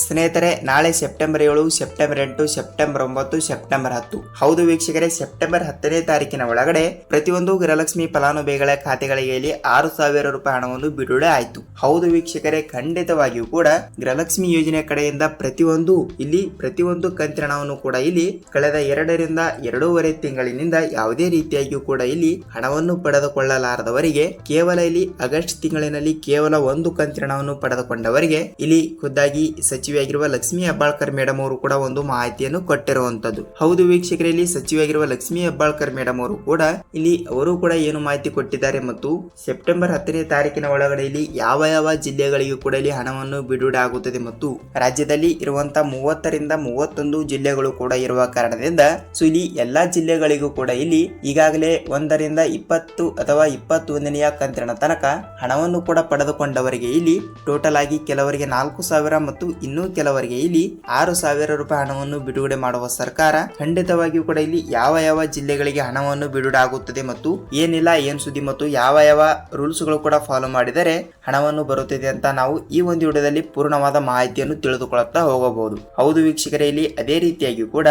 ಸ್ನೇಹಿತರೆ, ನಾಳೆ ಸೆಪ್ಟೆಂಬರ್ ಏಳು, ಸೆಪ್ಟೆಂಬರ್ ಎಂಟು, ಸೆಪ್ಟೆಂಬರ್ ಒಂಬತ್ತು, ಸೆಪ್ಟೆಂಬರ್ ಹತ್ತು. ಹೌದು ವೀಕ್ಷಕರೇ, ಸೆಪ್ಟೆಂಬರ್ ಹತ್ತನೇ ತಾರೀಕಿನ ಒಳಗಡೆ ಪ್ರತಿಯೊಂದು ಗೃಹಲಕ್ಷ್ಮಿ ಫಲಾನುಭವಿಗಳ ಖಾತೆಗಳಿಗೆ ಇಲ್ಲಿ ಆರು ಸಾವಿರ ರೂಪಾಯಿ ಹಣವನ್ನು ಬಿಡುಗಡೆ ಆಯಿತು. ಹೌದು ವೀಕ್ಷಕರೇ, ಖಂಡಿತವಾಗಿಯೂ ಕೂಡ ಗೃಹಲಕ್ಷ್ಮಿ ಯೋಜನೆ ಕಡೆಯಿಂದ ಪ್ರತಿಯೊಂದು ಇಲ್ಲಿ ಪ್ರತಿಯೊಂದು ಕಂತಿನ ಕೂಡ ಇಲ್ಲಿ ಕಳೆದ ಎರಡರಿಂದ ಎರಡೂವರೆ ತಿಂಗಳಿನಿಂದ ಯಾವುದೇ ರೀತಿಯಾಗಿಯೂ ಕೂಡ ಇಲ್ಲಿ ಹಣವನ್ನು ಪಡೆದುಕೊಳ್ಳಲಾರದವರಿಗೆ, ಕೇವಲ ಇಲ್ಲಿ ಆಗಸ್ಟ್ ತಿಂಗಳಿನಲ್ಲಿ ಕೇವಲ ಒಂದು ಕಂತಿನ ಹಣವನ್ನು ಪಡೆದುಕೊಂಡವರಿಗೆ ಇಲ್ಲಿ ಖುದ್ದಾಗಿ ಸಚಿವೆಯಾಗಿರುವ ಲಕ್ಷ್ಮಿ ಹೆಬ್ಬಾಳ್ಕರ್ ಮೇಡಮ್ ಅವರು ಕೂಡ ಒಂದು ಮಾಹಿತಿಯನ್ನು ಕೊಟ್ಟಿರುವಂತದ್ದು. ಹೌದು ವೀಕ್ಷಕರಲ್ಲಿ ಸಚಿವೆಯಾಗಿರುವ ಲಕ್ಷ್ಮಿ ಹೆಬ್ಬಾಳ್ಕರ್ ಮೇಡಮ್ ಅವರು ಕೂಡ ಇಲ್ಲಿ ಅವರು ಕೂಡ ಏನು ಮಾಹಿತಿ ಕೊಟ್ಟಿದ್ದಾರೆ ಮತ್ತು ಸೆಪ್ಟೆಂಬರ್ ಹತ್ತನೇ ತಾರೀಕಿನ ಒಳಗಡೆ ಇಲ್ಲಿ ಯಾವ ಯಾವ ಜಿಲ್ಲೆಗಳಿಗೂ ಕೂಡ ಇಲ್ಲಿ ಹಣವನ್ನು ಬಿಡುಗಡೆ ಆಗುತ್ತದೆ ಮತ್ತು ರಾಜ್ಯದಲ್ಲಿ ಇರುವಂತಹ ಮೂವತ್ತರಿಂದ ಮೂವತ್ತೊಂದು ಜಿಲ್ಲೆಗಳು ಕೂಡ ಇರುವ ಕಾರಣದಿಂದ ಸೊ ಇಲ್ಲಿ ಎಲ್ಲಾ ಜಿಲ್ಲೆಗಳಿಗೂ ಕೂಡ ಇಲ್ಲಿ ಈಗಾಗಲೇ ಒಂದರಿಂದ ಇಪ್ಪತ್ತು ಅಥವಾ ಇಪ್ಪತ್ತೊಂದನೆಯ ಕಂತಿನ ತನಕ ಹಣವನ್ನು ಕೂಡ ಪಡೆದುಕೊಂಡವರಿಗೆ ಇಲ್ಲಿ ಟೋಟಲ್ ಆಗಿ ಕೆಲವರಿಗೆ ನಾಲ್ಕು ಸಾವಿರ ಮತ್ತು ಇನ್ನೂ ಕೆಲವರಿಗೆ ಇಲ್ಲಿ ಆರು ಸಾವಿರ ರೂಪಾಯಿ ಹಣವನ್ನು ಬಿಡುಗಡೆ ಮಾಡುವ ಸರ್ಕಾರ ಖಂಡಿತವಾಗಿಯೂ ಕೂಡ ಇಲ್ಲಿ ಯಾವ ಯಾವ ಜಿಲ್ಲೆಗಳಿಗೆ ಹಣವನ್ನು ಬಿಡುಗಡೆ ಆಗುತ್ತದೆ ಮತ್ತು ಏನಿಲ್ಲ, ಏನ್ ಸುದ್ದಿ ಮತ್ತು ಯಾವ ಯಾವ ರೂಲ್ಸ್ಗಳು ಕೂಡ ಫಾಲೋ ಮಾಡಿದರೆ ಹಣವನ್ನು ಬರುತ್ತಿದೆ ಅಂತ ನಾವು ಈ ಒಂದು ವಿಡಿಯೋದಲ್ಲಿ ಪೂರ್ಣವಾದ ಮಾಹಿತಿಯನ್ನು ತಿಳಿದುಕೊಳ್ಳುತ್ತಾ ಹೋಗಬಹುದು. ಹೌದು ವೀಕ್ಷಕರೇ, ಇಲ್ಲಿ ಅದೇ ರೀತಿಯಾಗಿ ಕೂಡ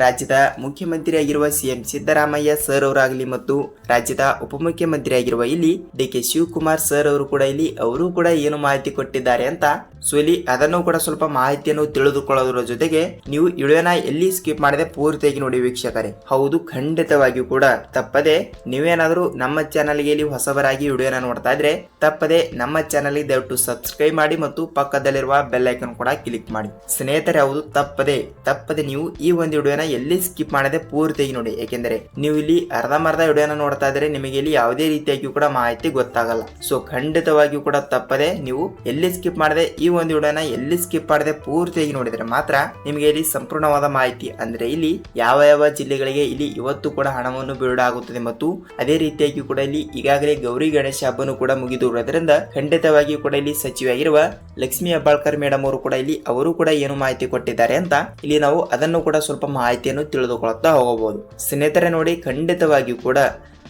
ರಾಜ್ಯದ ಮುಖ್ಯಮಂತ್ರಿಯಾಗಿರುವ ಸಿಎಂ ಸಿದ್ದರಾಮಯ್ಯ ಸರ್ ಅವರಾಗಲಿ ಮತ್ತು ರಾಜ್ಯದ ಉಪಮುಖ್ಯಮಂತ್ರಿಯಾಗಿರುವ ಇಲ್ಲಿ ಡಿ ಕೆ ಶಿವಕುಮಾರ್ ಸರ್ ಅವರು ಕೂಡ ಇಲ್ಲಿ, ಅವರು ಕೂಡ ಏನು ಮಾಹಿತಿ ಕೊಟ್ಟಿದ್ದಾರೆ ಅಂತ ಸೊ ಇಲ್ಲಿ ಅದನ್ನು ಕೂಡ ಸ್ವಲ್ಪ ಮಾಹಿತಿಯನ್ನು ತಿಳಿದುಕೊಳ್ಳೋದ್ರ ಜೊತೆಗೆ ನೀವು ವಿಡಿಯೋನ ಎಲ್ಲಿ ಸ್ಕಿಪ್ ಮಾಡದೆ ಪೂರ್ತಿಯಾಗಿ ನೋಡಿ ವೀಕ್ಷಕರೇ. ಹೌದು, ಖಂಡಿತವಾಗಿಯೂ ಕೂಡ ತಪ್ಪದೆ ನೀವೇನಾದರೂ ನಮ್ಮ ಚಾನಲ್ಗೆ ಇಲ್ಲಿ ಹೊಸಬರಾಗಿ ವಿಡಿಯೋನ ನೋಡ್ತಾ ಇದ್ರೆ ತಪ್ಪದೆ ನಮ್ಮ ಚಾನಲ್ಗೆ ದಯವಿಟ್ಟು ಸಬ್ಸ್ಕ್ರೈಬ್ ಮಾಡಿ ಮತ್ತು ಪಕ್ಕದಲ್ಲಿರುವ ಬೆಲ್ ಐಕನ್ ಕೂಡ ಕ್ಲಿಕ್ ಮಾಡಿ. ಸ್ನೇಹಿತರೆ, ಹೌದು, ತಪ್ಪದೆ ತಪ್ಪದೆ ನೀವು ಈ ಒಂದು ವಿಡಿಯೋನ ಎಲ್ಲಿ ಸ್ಕಿಪ್ ಮಾಡದೆ ಪೂರ್ತಿಯಾಗಿ ನೋಡಿ. ಏಕೆಂದರೆ ನೀವು ಇಲ್ಲಿ ಅರ್ಧಮರ್ಧ ವಿಡಿಯೋನ ನೋಡ್ತಾ ಇದ್ರೆ ನಿಮಗೆ ಇಲ್ಲಿ ಯಾವುದೇ ರೀತಿಯಾಗಿಯೂ ಕೂಡ ಮಾಹಿತಿ ಗೊತ್ತಾಗಲ್ಲ. ಸೊ ಖಂಡಿತವಾಗಿಯೂ ಕೂಡ ತಪ್ಪದೆ ನೀವು ಎಲ್ಲಿ ಸ್ಕಿಪ್ ಮಾಡದೆ ಈ ಒಂದು ವಿಡಿಯೋನ ಎಲ್ಲಿ ಸ್ಕಿಪ್ ಮಾಡದೆ ಪೂರ್ತಿಯಾಗಿ ನೋಡಿದ್ರೆ ಮಾತ್ರ ನಿಮಗೆ ಇಲ್ಲಿ ಸಂಪೂರ್ಣವಾದ ಮಾಹಿತಿ. ಅಂದ್ರೆ ಇಲ್ಲಿ ಯಾವ ಯಾವ ಜಿಲ್ಲೆಗಳಿಗೆ ಇಲ್ಲಿ ಇವತ್ತು ಕೂಡ ಹಣವನ್ನು ಬಿಡುಗಡೆ ಮತ್ತು ಅದೇ ರೀತಿಯಾಗಿ ಕೂಡ ಇಲ್ಲಿ ಈಗಾಗಲೇ ಗೌರಿ ಗಣೇಶ ಹಬ್ಬನು ಕೂಡ ಮುಗಿದಿರುವುದರಿಂದ ಖಂಡಿತವಾಗಿ ಕೂಡ ಇಲ್ಲಿ ಸಚಿವೆಯಾಗಿರುವ ಲಕ್ಷ್ಮಿ ಹೆಬ್ಬಾಳ್ಕರ್ ಮೇಡಮ್ ಅವರು ಕೂಡ ಇಲ್ಲಿ ಅವರು ಕೂಡ ಏನು ಮಾಹಿತಿ ಕೊಟ್ಟಿದ್ದಾರೆ ಅಂತ ಇಲ್ಲಿ ನಾವು ಅದನ್ನು ಕೂಡ ಸ್ವಲ್ಪ ಮಾಹಿತಿಯನ್ನು ತಿಳಿದುಕೊಳ್ಳುತ್ತಾ ಹೋಗಬಹುದು. ಸ್ನೇಹಿತರೆ ನೋಡಿ, ಖಂಡಿತವಾಗಿಯೂ ಕೂಡ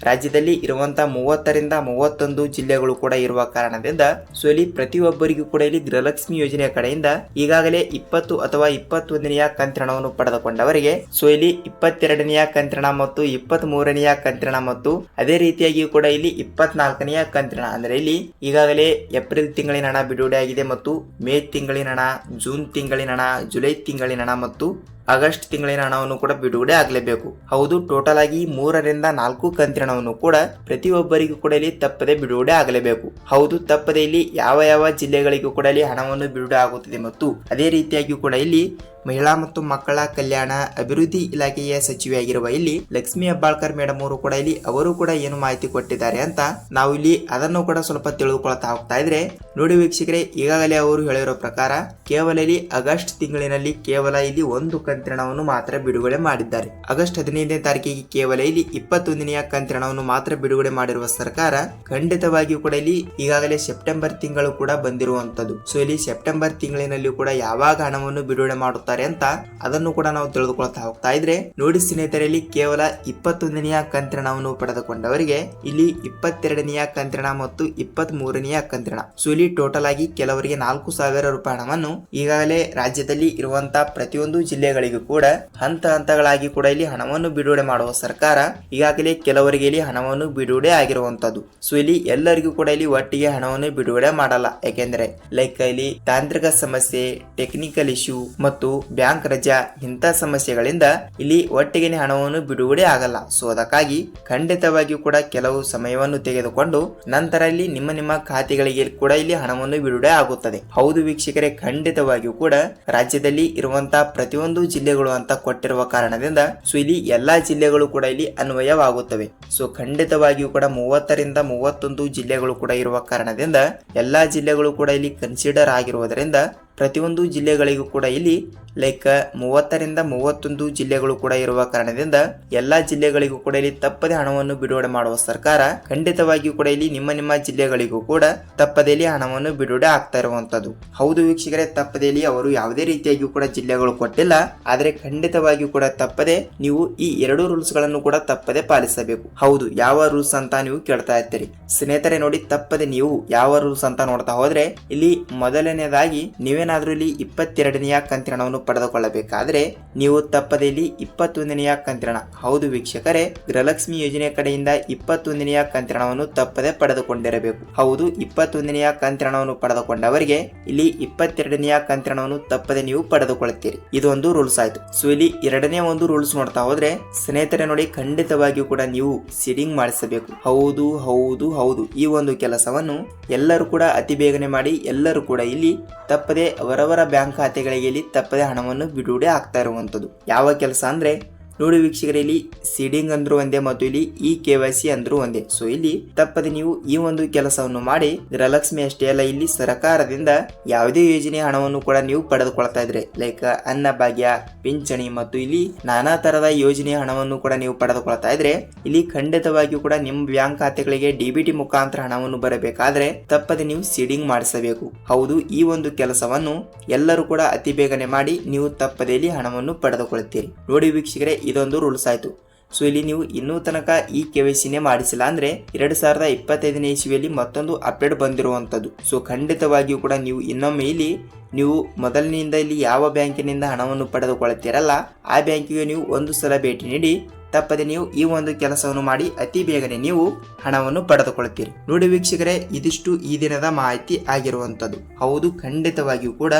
ರಾಜ್ಯದಲ್ಲಿ ಇರುವಂತಹ ಮೂವತ್ತರಿಂದ ಮೂವತ್ತೊಂದು ಜಿಲ್ಲೆಗಳು ಕೂಡ ಇರುವ ಕಾರಣದಿಂದ ಸೊ ಇಲ್ಲಿ ಪ್ರತಿಯೊಬ್ಬರಿಗೂ ಕೂಡ ಇಲ್ಲಿ ಗೃಹಲಕ್ಷ್ಮಿ ಯೋಜನೆಯ ಕಡೆಯಿಂದ ಈಗಾಗಲೇ ಇಪ್ಪತ್ತು ಅಥವಾ ಇಪ್ಪತ್ತೊಂದನೆಯ ಕಂತ್ರಣವನ್ನು ಪಡೆದುಕೊಂಡವರಿಗೆ ಸೊ ಇಲ್ಲಿ ಇಪ್ಪತ್ತೆರಡನೆಯ ಕಂತ್ರಣ ಮತ್ತು ಇಪ್ಪತ್ತ್ ಮೂರನೆಯ ಕಂತ್ರಣ ಮತ್ತು ಅದೇ ರೀತಿಯಾಗಿ ಕೂಡ ಇಲ್ಲಿ ಇಪ್ಪತ್ನಾಲ್ಕನೆಯ ಕಂತ್ರಣ. ಅಂದ್ರೆ ಇಲ್ಲಿ ಈಗಾಗಲೇ ಏಪ್ರಿಲ್ ತಿಂಗಳಿನ ಹಣ ಬಿಡುಗಡೆ ಮತ್ತು ಮೇ ತಿಂಗಳಿನ ಹಣ, ಜೂನ್ ತಿಂಗಳಿನ ಹಣ, ಜುಲೈ ತಿಂಗಳಿನ ಹಣ ಮತ್ತು ಆಗಸ್ಟ್ ತಿಂಗಳಿನ ಹಣವನ್ನು ಕೂಡ ಬಿಡುಗಡೆ ಆಗಲೇಬೇಕು. ಹೌದು ಟೋಟಲ್ ಆಗಿ ಮೂರರಿಂದ ನಾಲ್ಕು ಕಂತಿನ ಹಣವನ್ನು ಕೂಡ ಪ್ರತಿಯೊಬ್ಬರಿಗೂ ಕೂಡ ಇಲ್ಲಿ ತಪ್ಪದೆ ಬಿಡುಗಡೆ ಆಗಲೇಬೇಕು. ಹೌದು, ತಪ್ಪದೆ ಇಲ್ಲಿ ಯಾವ ಯಾವ ಜಿಲ್ಲೆಗಳಿಗೂ ಕೂಡ ಇಲ್ಲಿ ಹಣವನ್ನು ಬಿಡುಗಡೆ ಆಗುತ್ತದೆ ಮತ್ತು ಅದೇ ರೀತಿಯಾಗಿ ಕೂಡ ಇಲ್ಲಿ ಮಹಿಳಾ ಮತ್ತು ಮಕ್ಕಳ ಕಲ್ಯಾಣ ಅಭಿವೃದ್ಧಿ ಇಲಾಖೆಯ ಸಚಿವೆಯಾಗಿರುವ ಇಲ್ಲಿ ಲಕ್ಷ್ಮಿ ಹೆಬ್ಬಾಳ್ಕರ್ ಮೇಡಮ್ ಅವರು ಕೂಡ ಇಲ್ಲಿ ಅವರು ಕೂಡ ಏನು ಮಾಹಿತಿ ಕೊಟ್ಟಿದ್ದಾರೆ ಅಂತ ನಾವು ಇಲ್ಲಿ ಅದನ್ನು ಕೂಡ ಸ್ವಲ್ಪ ತಿಳಿದುಕೊಳ್ತಾ ಹೋಗ್ತಾ ಇದ್ರೆ ನೋಡಿ ವೀಕ್ಷಕರೇ, ಈಗಾಗಲೇ ಅವರು ಹೇಳಿರೋ ಪ್ರಕಾರ ಕೇವಲ ಇಲ್ಲಿ ಆಗಸ್ಟ್ ತಿಂಗಳಿನಲ್ಲಿ ಕೇವಲ ಇಲ್ಲಿ ಒಂದು ಕಂತಿರಣವನ್ನು ಮಾತ್ರ ಬಿಡುಗಡೆ ಮಾಡಿದ್ದಾರೆ. ಆಗಸ್ಟ್ ಹದಿನೈದನೇ ತಾರೀಕಿಗೆ ಕೇವಲ ಇಲ್ಲಿ ಇಪ್ಪತ್ತೊಂದನೆಯ ಕಂತ್ರಣವನ್ನು ಮಾತ್ರ ಬಿಡುಗಡೆ ಮಾಡಿರುವ ಸರ್ಕಾರ ಖಂಡಿತವಾಗಿಯೂ ಕೂಡ ಇಲ್ಲಿ ಈಗಾಗಲೇ ಸೆಪ್ಟೆಂಬರ್ ತಿಂಗಳು ಕೂಡ ಬಂದಿರುವಂತದ್ದು ಸೊ ಇಲ್ಲಿ ಸೆಪ್ಟೆಂಬರ್ ತಿಂಗಳಿನಲ್ಲಿ ಕೂಡ ಯಾವಾಗ ಹಣವನ್ನು ಬಿಡುಗಡೆ ಮಾಡುತ್ತಾರೆ ಅಂತ ಅದನ್ನು ಕೂಡ ನಾವು ತಿಳಿದುಕೊಳ್ತಾ ಹೋಗ್ತಾ ಇದ್ರೆ ನೋಡಿ ಸ್ನೇಹಿತರಲ್ಲಿ ಕೇವಲ ಇಪ್ಪತ್ತೊಂದನೆಯ ಕಂತ್ರಣವನ್ನು ಪಡೆದುಕೊಂಡವರಿಗೆ ಇಲ್ಲಿ ಇಪ್ಪತ್ತೆರಡನೆಯ ಕಂತ್ರಣ ಮತ್ತು ಇಪ್ಪತ್ತ್ ಮೂರನೆಯ ಕಂತಿರಣ. ಸೊ ಇಲ್ಲಿ ಟೋಟಲ್ ಆಗಿ ಕೆಲವರಿಗೆ ನಾಲ್ಕು ಸಾವಿರ ರೂಪಾಯಿ ಹಣವನ್ನು ಈಗಾಗಲೇ ರಾಜ್ಯದಲ್ಲಿ ಇರುವಂತಹ ಪ್ರತಿಯೊಂದು ಜಿಲ್ಲೆಗಳಿಗೂ ಕೂಡ ಹಂತ ಹಂತಗಳಾಗಿ ಕೂಡ ಇಲ್ಲಿ ಹಣವನ್ನು ಬಿಡುಗಡೆ ಮಾಡುವ ಸರ್ಕಾರ ಈಗಾಗಲೇ ಕೆಲವರಿಗೆ ಇಲ್ಲಿ ಹಣವನ್ನು ಬಿಡುಗಡೆ ಆಗಿರುವಂತದ್ದು. ಸೊ ಇಲ್ಲಿ ಎಲ್ಲರಿಗೂ ಕೂಡ ಇಲ್ಲಿ ಒಟ್ಟಿಗೆ ಹಣವನ್ನು ಬಿಡುಗಡೆ ಮಾಡಲ್ಲ. ಯಾಕೆಂದ್ರೆ ಲೈಕ್ ಇಲ್ಲಿ ತಾಂತ್ರಿಕ ಸಮಸ್ಯೆ ಟೆಕ್ನಿಕಲ್ ಇಶ್ಯೂ ಮತ್ತು ಬ್ಯಾಂಕ್ ರಜಾ ಇಂತಹ ಸಮಸ್ಯೆಗಳಿಂದ ಇಲ್ಲಿ ಒಟ್ಟಿಗೆ ಹಣವನ್ನು ಬಿಡುಗಡೆ ಆಗಲ್ಲ. ಸೊ ಅದಕ್ಕಾಗಿ ಖಂಡಿತವಾಗಿಯೂ ಕೂಡ ಕೆಲವು ಸಮಯವನ್ನು ತೆಗೆದುಕೊಂಡು ನಂತರ ಇಲ್ಲಿ ನಿಮ್ಮ ನಿಮ್ಮ ಖಾತೆಗಳಿಗೆ ಕೂಡ ಇಲ್ಲಿ ಹಣವನ್ನು ಬಿಡುಗಡೆ ಆಗುತ್ತದೆ. ಹೌದು ವೀಕ್ಷಕರೇ, ಖಂಡಿತವಾಗಿಯೂ ಕೂಡ ರಾಜ್ಯದಲ್ಲಿ ಇರುವಂತಹ ಪ್ರತಿಯೊಂದು ಜಿಲ್ಲೆಗಳು ಅಂತ ಕೊಟ್ಟಿರುವ ಕಾರಣದಿಂದ ಸೊ ಇಲ್ಲಿ ಎಲ್ಲಾ ಜಿಲ್ಲೆಗಳು ಕೂಡ ಇಲ್ಲಿ ಅನ್ವಯವಾಗುತ್ತವೆ. ಸೊ ಖಂಡಿತವಾಗಿಯೂ ಕೂಡ ಮೂವತ್ತರಿಂದ ಮೂವತ್ತೊಂದು ಜಿಲ್ಲೆಗಳು ಕೂಡ ಇರುವ ಕಾರಣದಿಂದ ಎಲ್ಲಾ ಜಿಲ್ಲೆಗಳು ಕೂಡ ಇಲ್ಲಿ ಕನ್ಸಿಡರ್ ಆಗಿರುವುದರಿಂದ ಪ್ರತಿಯೊಂದು ಜಿಲ್ಲೆಗಳಿಗೂ ಕೂಡ ಇಲ್ಲಿ, ಲೈಕ್, ಮೂವತ್ತರಿಂದ ಮೂವತ್ತೊಂದು ಜಿಲ್ಲೆಗಳು ಕೂಡ ಇರುವ ಕಾರಣದಿಂದ ಎಲ್ಲಾ ಜಿಲ್ಲೆಗಳಿಗೂ ಕೂಡ ಇಲ್ಲಿ ತಪ್ಪದೆ ಹಣವನ್ನು ಬಿಡುಗಡೆ ಮಾಡುವ ಸರ್ಕಾರ ಖಂಡಿತವಾಗಿಯೂ ಕೂಡ ಇಲ್ಲಿ ನಿಮ್ಮ ನಿಮ್ಮ ಜಿಲ್ಲೆಗಳಿಗೂ ಕೂಡ ತಪ್ಪದೆಯಲ್ಲಿ ಹಣವನ್ನು ಬಿಡುಗಡೆ ಆಗ್ತಾ ಇರುವಂತದ್ದು ಹೌದು ವೀಕ್ಷಕರೇ ತಪ್ಪದೆಯಲ್ಲಿ ಅವರು ಯಾವುದೇ ರೀತಿಯಾಗಿಯೂ ಕೂಡ ಜಿಲ್ಲೆಗಳು ಕೊಟ್ಟಿಲ್ಲ. ಆದರೆ ಖಂಡಿತವಾಗಿಯೂ ಕೂಡ ತಪ್ಪದೆ ನೀವು ಈ ಎರಡು ರೂಲ್ಸ್ಗಳನ್ನು ಕೂಡ ತಪ್ಪದೆ ಪಾಲಿಸಬೇಕು. ಹೌದು, ಯಾವ ರೂಲ್ಸ್ ಅಂತ ನೀವು ಕೇಳ್ತಾ ಇರ್ತೀರಿ ಸ್ನೇಹಿತರೆ, ನೋಡಿ, ತಪ್ಪದೆ ನೀವು ಯಾವ ರೂಲ್ಸ್ ಅಂತ ನೋಡ್ತಾ ಹೋದ್ರೆ ಇಲ್ಲಿ ಮೊದಲನೇದಾಗಿ ನೀವೇನಾದ್ರೂ ನೀವೇನಾದ್ರೂ ಇಲ್ಲಿ ಇಪ್ಪತ್ತೆರಡನೆಯ ಕಂತಿನ ಹಣವನ್ನು ಪಡೆದುಕೊಳ್ಳಬೇಕಾದ್ರೆ ನೀವು ತಪ್ಪದೆ ಇಲ್ಲಿ ಇಪ್ಪತ್ತೊಂದನೆಯ ಕಂತಿನ ಹೌದು ವೀಕ್ಷಕರೇ, ಗೃಹಲಕ್ಷ್ಮಿ ಯೋಜನೆ ಕಡೆಯಿಂದ ಇಪ್ಪತ್ತೊಂದನೆಯ ಕಂತಿನ ಹಣವನ್ನು ತಪ್ಪದೆ ಪಡೆದುಕೊಂಡಿರಬೇಕು. ಹೌದು, ಇಪ್ಪತ್ತೊಂದನೆಯ ಕಂತಿನ ಹಣವನ್ನು ಪಡೆದುಕೊಂಡವರಿಗೆ ಇಲ್ಲಿ ಇಪ್ಪತ್ತೆರಡನೆಯ ಕಂತಿನ ಹಣವನ್ನು ತಪ್ಪದೆ ನೀವು ಪಡೆದುಕೊಳ್ಳುತ್ತೀರಿ. ಇದೊಂದು ರೂಲ್ಸ್ ಆಯ್ತು. ಸೊ ಇಲ್ಲಿ ಎರಡನೇ ಒಂದು ರೂಲ್ಸ್ ನೋಡ್ತಾ ಹೋದ್ರೆ ಸ್ನೇಹಿತರೆ ನೋಡಿ, ಖಂಡಿತವಾಗಿಯೂ ಕೂಡ ನೀವು ಸೀಡಿಂಗ್ ಮಾಡಿಸಬೇಕು. ಹೌದು ಹೌದು ಹೌದು. ಈ ಒಂದು ಕೆಲಸವನ್ನು ಎಲ್ಲರೂ ಕೂಡ ಅತಿ ಬೇಗನೆ ಮಾಡಿ ಎಲ್ಲರೂ ಕೂಡ ಇಲ್ಲಿ ತಪ್ಪದೆ ಅವರವರ ಬ್ಯಾಂಕ್ ಖಾತೆಗಳಿಗೆ ಇಲ್ಲಿ ತಪ್ಪದೆ ಹಣವನ್ನು ಬಿಡುಗಡೆ ಆಗ್ತಾ ಇರುವಂಥದ್ದು. ಯಾವ ಕೆಲಸ ಅಂದ್ರೆ ನೋಡಿ ವೀಕ್ಷಕರೇ, ಇಲ್ಲಿ ಸೀಡಿಂಗ್ ಅಂದ್ರೂ ಒಂದೇ ಮತ್ತು ಇಲ್ಲಿ ಇ ಕೆ ವೈ ಸಿ ಅಂದ್ರೂ ಒಂದೇ. ಸೊ ಇಲ್ಲಿ ತಪ್ಪದೆ ನೀವು ಈ ಒಂದು ಕೆಲಸವನ್ನು ಮಾಡಿ, ಗೃಹಲಕ್ಷ್ಮಿ ಅಷ್ಟೇ ಅಲ್ಲ, ಇಲ್ಲಿ ಸರ್ಕಾರದಿಂದ ಯಾವುದೇ ಯೋಜನೆ ಹಣವನ್ನು ಕೂಡ ನೀವು ಪಡೆದುಕೊಳ್ತಾ ಇದ್ರೆ ಲೈಕ್ ಅನ್ನಭಾಗ್ಯ ಪಿಂಚಣಿ ಮತ್ತು ಇಲ್ಲಿ ನಾನಾ ತರದ ಯೋಜನೆ ಹಣವನ್ನು ಕೂಡ ನೀವು ಪಡೆದುಕೊಳ್ತಾ ಇದ್ರೆ, ಇಲ್ಲಿ ಖಂಡಿತವಾಗಿಯೂ ಕೂಡ ನಿಮ್ಮ ಬ್ಯಾಂಕ್ ಖಾತೆಗಳಿಗೆ ಡಿಬಿಟಿ ಮುಖಾಂತರ ಹಣವನ್ನು ಬರಬೇಕಾದ್ರೆ ತಪ್ಪದೆ ನೀವು ಸೀಡಿಂಗ್ ಮಾಡಿಸಬೇಕು. ಹೌದು, ಈ ಒಂದು ಕೆಲಸವನ್ನು ಎಲ್ಲರೂ ಕೂಡ ಅತಿ ಬೇಗನೆ ಮಾಡಿ ನೀವು ತಪ್ಪದೆ ಇಲ್ಲಿ ಹಣವನ್ನು ಪಡೆದುಕೊಳ್ಳುತ್ತೀರಿ. ನೋಡಿ ವೀಕ್ಷಕರೇ ಇದೊಂದು ರೂಲ್ಸ್ ಆಯಿತು. ಸೊ ಇಲ್ಲಿ ನೀವು ಇನ್ನೂ ತನಕ ಈ ಕೆ ವೈ ಸಿನೇ ಮಾಡಿಸಿಲ್ಲ ಅಂದ್ರೆ ಎರಡು ಸಾವಿರದ ಇಪ್ಪತ್ತೈದನೇ ಇಸ್ವಿಯಲ್ಲಿ ಮತ್ತೊಂದು ಅಪ್ಡೇಟ್ ಬಂದಿರುವಂತದ್ದು ಸೊ ಖಂಡಿತವಾಗಿಯೂ ಕೂಡ ನೀವು ಇನ್ನೊಮ್ಮೆ ಇಲ್ಲಿ ನೀವು ಮೊದಲಿನಿಂದ ಇಲ್ಲಿ ಯಾವ ಬ್ಯಾಂಕಿನಿಂದ ಹಣವನ್ನು ಪಡೆದುಕೊಳ್ಳುತ್ತೀರಲ್ಲ, ಆ ಬ್ಯಾಂಕಿಗೆ ನೀವು ಒಂದು ಸಲ ಭೇಟಿ ನೀಡಿ, ತಪ್ಪದೆ ನೀವು ಈ ಒಂದು ಕೆಲಸವನ್ನು ಮಾಡಿ ಅತಿ ಬೇಗನೆ ನೀವು ಹಣವನ್ನು ಪಡೆದುಕೊಳ್ಳುತ್ತೀರಿ. ನೋಡಿ ವೀಕ್ಷಕರೇ, ಇದಿಷ್ಟು ಈ ದಿನದ ಮಾಹಿತಿ ಆಗಿರುವಂಥದ್ದು. ಹೌದು, ಖಂಡಿತವಾಗಿಯೂ ಕೂಡ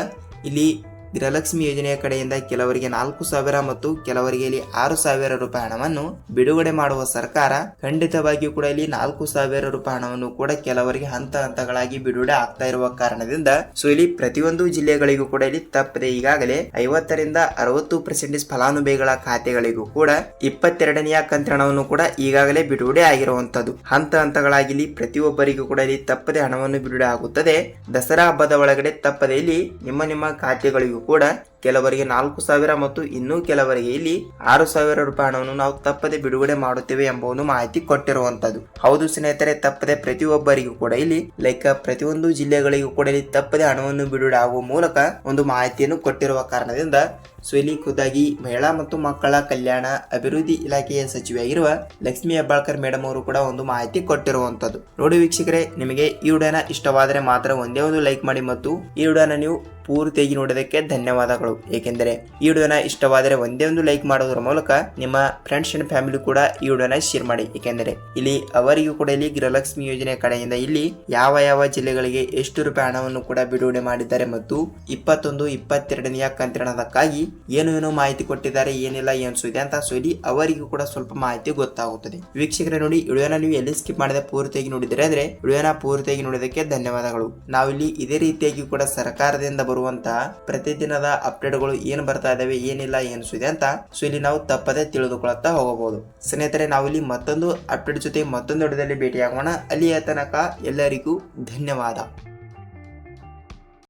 ಇಲ್ಲಿ ಗೃಹಲಕ್ಷ್ಮಿ ಯೋಜನೆಯ ಕಡೆಯಿಂದ ಕೆಲವರಿಗೆ ನಾಲ್ಕು ಸಾವಿರ ಮತ್ತು ಕೆಲವರಿಗೆ ಇಲ್ಲಿ ಆರು ಸಾವಿರ ರೂಪಾಯಿ ಹಣವನ್ನು ಬಿಡುಗಡೆ ಮಾಡುವ ಸರ್ಕಾರ ಖಂಡಿತವಾಗಿಯೂ ಕೂಡ ಇಲ್ಲಿ ನಾಲ್ಕು ಸಾವಿರ ರೂಪಾಯಿ ಹಣವನ್ನು ಕೂಡ ಕೆಲವರಿಗೆ ಹಂತ ಹಂತಗಳಾಗಿ ಬಿಡುಗಡೆ ಆಗ್ತಾ ಇರುವ ಕಾರಣದಿಂದ ಸೊ ಇಲ್ಲಿ ಪ್ರತಿಯೊಂದು ಜಿಲ್ಲೆಗಳಿಗೂ ಕೂಡ ಇಲ್ಲಿ ತಪ್ಪದೆ ಈಗಾಗಲೇ ಐವತ್ತರಿಂದ ಅರವತ್ತು ಪರ್ಸೆಂಟೇಜ್ ಫಲಾನುಭವಿಗಳ ಖಾತೆಗಳಿಗೂ ಕೂಡ ಇಪ್ಪತ್ತೆರಡನೆಯ ಹಣವನ್ನು ಕೂಡ ಈಗಾಗಲೇ ಬಿಡುಗಡೆ ಆಗಿರುವಂತದ್ದು ಹಂತ ಹಂತಗಳಾಗಿ ಇಲ್ಲಿ ಪ್ರತಿಯೊಬ್ಬರಿಗೂ ಕೂಡ ಇಲ್ಲಿ ತಪ್ಪದೆ ಹಣವನ್ನು ಬಿಡುಗಡೆ ಆಗುತ್ತದೆ. ದಸರಾ ಹಬ್ಬದ ಒಳಗಡೆ ತಪ್ಪದೆ ಇಲ್ಲಿ ನಿಮ್ಮ ನಿಮ್ಮ ಖಾತೆಗಳಿಗೂ ಕೂಡ ಕೆಲವರಿಗೆ ನಾಲ್ಕು ಸಾವಿರ ಮತ್ತು ಇನ್ನೂ ಕೆಲವರಿಗೆ ಇಲ್ಲಿ ಆರು ಸಾವಿರ ರೂಪಾಯಿ ಹಣವನ್ನು ನಾವು ತಪ್ಪದೆ ಬಿಡುಗಡೆ ಮಾಡುತ್ತೇವೆ ಎಂಬ ಒಂದು ಮಾಹಿತಿ ಕೊಟ್ಟಿರುವಂತದ್ದು ಹೌದು ಸ್ನೇಹಿತರೆ, ತಪ್ಪದೆ ಪ್ರತಿಯೊಬ್ಬರಿಗೂ ಕೂಡ ಇಲ್ಲಿ ಲೈಕ್ ಪ್ರತಿಯೊಂದು ಜಿಲ್ಲೆಗಳಿಗೂ ಕೂಡ ಇಲ್ಲಿ ತಪ್ಪದೆ ಹಣವನ್ನು ಬಿಡುಗಡೆ ಆಗುವ ಮೂಲಕ ಒಂದು ಮಾಹಿತಿಯನ್ನು ಕೊಟ್ಟಿರುವ ಕಾರಣದಿಂದ ಸೊ ಇಲ್ಲಿ ಖುದ್ದಾಗಿ ಮಹಿಳಾ ಮತ್ತು ಮಕ್ಕಳ ಕಲ್ಯಾಣ ಅಭಿವೃದ್ಧಿ ಇಲಾಖೆಯ ಸಚಿವೆಯಾಗಿರುವ ಲಕ್ಷ್ಮಿ ಹೆಬ್ಬಾಳ್ಕರ್ ಮೇಡಮ್ ಅವರು ಕೂಡ ಒಂದು ಮಾಹಿತಿ ಕೊಟ್ಟಿರುವಂತದ್ದು ನೋಡಿ ವೀಕ್ಷಕರೇ, ನಿಮಗೆ ಈ ವಿಡಿಯೋನ ಇಷ್ಟವಾದರೆ ಮಾತ್ರ ಒಂದೇ ಒಂದು ಲೈಕ್ ಮಾಡಿ ಮತ್ತು ಈ ವಿಡಿಯೋನ ನೀವು ಪೂರ್ತಿಯಾಗಿ ನೋಡೋದಕ್ಕೆ ಧನ್ಯವಾದಗಳು. ಏಕೆಂದರೆ ಈ ವಿಡಿಯೋನ ಇಷ್ಟವಾದರೆ ಒಂದೇ ಒಂದು ಲೈಕ್ ಮಾಡೋದ್ರ ಮೂಲಕ ನಿಮ್ಮ ಫ್ರೆಂಡ್ಸ್ ಅಂಡ್ ಫ್ಯಾಮಿಲಿ ಕೂಡ ಈ ವಿಡಿಯೋನ ಶೇರ್ ಮಾಡಿ. ಏಕೆಂದರೆ ಇಲ್ಲಿ ಅವರಿಗೂ ಕೂಡ ಇಲ್ಲಿ ಗೃಹಲಕ್ಷ್ಮಿ ಯೋಜನೆ ಕಡೆಯಿಂದ ಇಲ್ಲಿ ಯಾವ ಯಾವ ಜಿಲ್ಲೆಗಳಿಗೆ ಎಷ್ಟು ರೂಪಾಯಿ ಹಣವನ್ನು ಕೂಡ ಬಿಡುಗಡೆ ಮಾಡಿದ್ದಾರೆ ಮತ್ತು ಇಪ್ಪತ್ತೊಂದು, ಇಪ್ಪತ್ತೆರಡನೆಯ ಕಂತಿನದಕ್ಕಾಗಿ ಏನು ಏನು ಮಾಹಿತಿ ಕೊಟ್ಟಿದ್ದಾರೆ, ಏನಿಲ್ಲ, ಏನು ಸುದ್ದಿ ಅಂತ ಸುದ್ದಿ ಅವರಿಗೂ ಕೂಡ ಸ್ವಲ್ಪ ಮಾಹಿತಿ ಗೊತ್ತಾಗುತ್ತದೆ. ವೀಕ್ಷಕರೇ ನೋಡಿ, ವಿಡಿಯೋನ ನೀವು ಎಲ್ಲಿ ಸ್ಕಿಪ್ ಮಾಡಿದ ಪೂರ್ತಿಯಾಗಿ ನೋಡಿದರೆ ಅಂದ್ರೆ, ವಿಡಿಯೋನ ಪೂರ್ತಿಯಾಗಿ ನೋಡೋದಕ್ಕೆ ಧನ್ಯವಾದಗಳು. ನಾವಿಲ್ಲಿ ಇದೇ ರೀತಿಯಾಗಿ ಕೂಡ ಸರ್ಕಾರದಿಂದ ಬರುವಂತಹ ಪ್ರತಿದಿನದ ಅಪ್ಡೇಟ್ಗಳು ಏನು ಬರ್ತಾ ಇದಾವೆ, ಏನಿಲ್ಲ, ಏನು ಸುದ್ದಿ ಅಂತ ಸೊ ಇಲ್ಲಿ ನಾವು ತಪ್ಪದೆ ತಿಳಿದುಕೊಳ್ಳುತ್ತಾ ಹೋಗಬಹುದು. ಸ್ನೇಹಿತರೆ, ನಾವಿಲ್ಲಿ ಮತ್ತೊಂದು ಅಪ್ಡೇಟ್ ಜೊತೆ ಮತ್ತೊಂದು ವಿಡಿಯೋದಲ್ಲಿ ಭೇಟಿಯಾಗೋಣ. ಅಲ್ಲಿಯ ತನಕ ಎಲ್ಲರಿಗೂ ಧನ್ಯವಾದ.